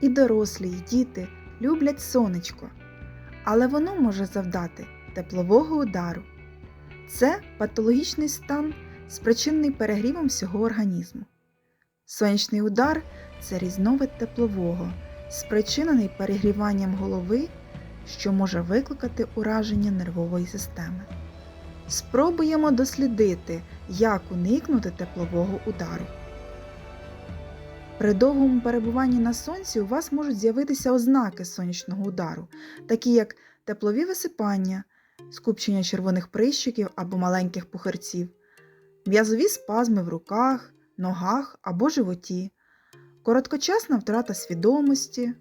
І дорослі, і діти люблять сонечко, але воно може завдати теплового удару. Це патологічний стан, спричинений перегрівом всього організму. Сонячний удар це різновид теплового, спричинений перегріванням голови, що може викликати ураження нервової системи. Спробуємо дослідити, як уникнути теплового удару. При довгому перебуванні на сонці у вас можуть з'явитися ознаки сонячного удару, такі як теплові висипання, скупчення червоних прищиків або маленьких пухарців, м'язові спазми в руках, ногах або животі, короткочасна втрата свідомості,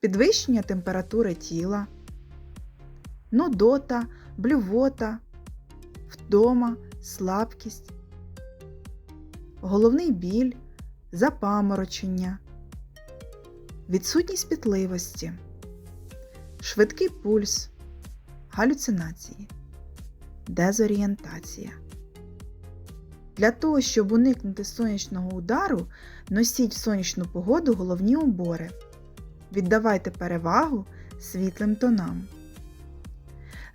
підвищення температури тіла, нудота, блювота, вдома, слабкість, головний біль, запаморочення, відсутність пітливості, швидкий пульс, галюцинації, дезорієнтація. Для того, щоб уникнути сонячного удару, носіть в сонячну погоду головні убори. Віддавайте перевагу світлим тонам.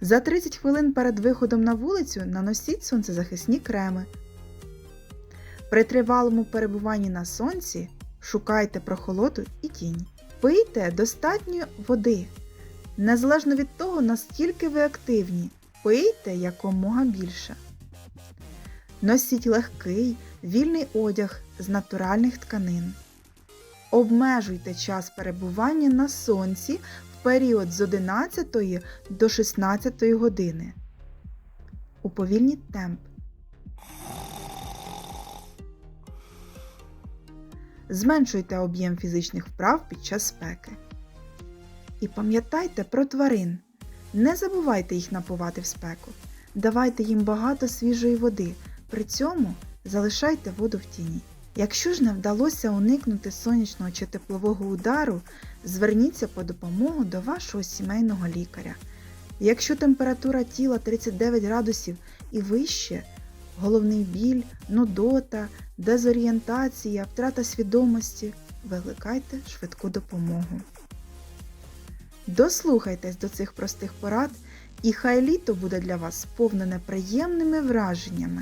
За 30 хвилин перед виходом на вулицю наносіть сонцезахисні креми. При тривалому перебуванні на сонці шукайте прохолоду і тінь. Пийте достатньо води. Незалежно від того, наскільки ви активні, пийте якомога більше. Носіть легкий, вільний одяг з натуральних тканин. Обмежуйте час перебування на сонці в період з 11 до 16 години. Уповільніть темп. Зменшуйте об'єм фізичних вправ під час спеки. І пам'ятайте про тварин. Не забувайте їх напувати в спеку. Давайте їм багато свіжої води, при цьому залишайте воду в тіні. Якщо ж не вдалося уникнути сонячного чи теплового удару, зверніться по допомогу до вашого сімейного лікаря. Якщо температура тіла 39 градусів і вище, головний біль, нудота, дезорієнтація, втрата свідомості, викликайте швидку допомогу. Дослухайтесь до цих простих порад, і хай літо буде для вас сповнене приємними враженнями.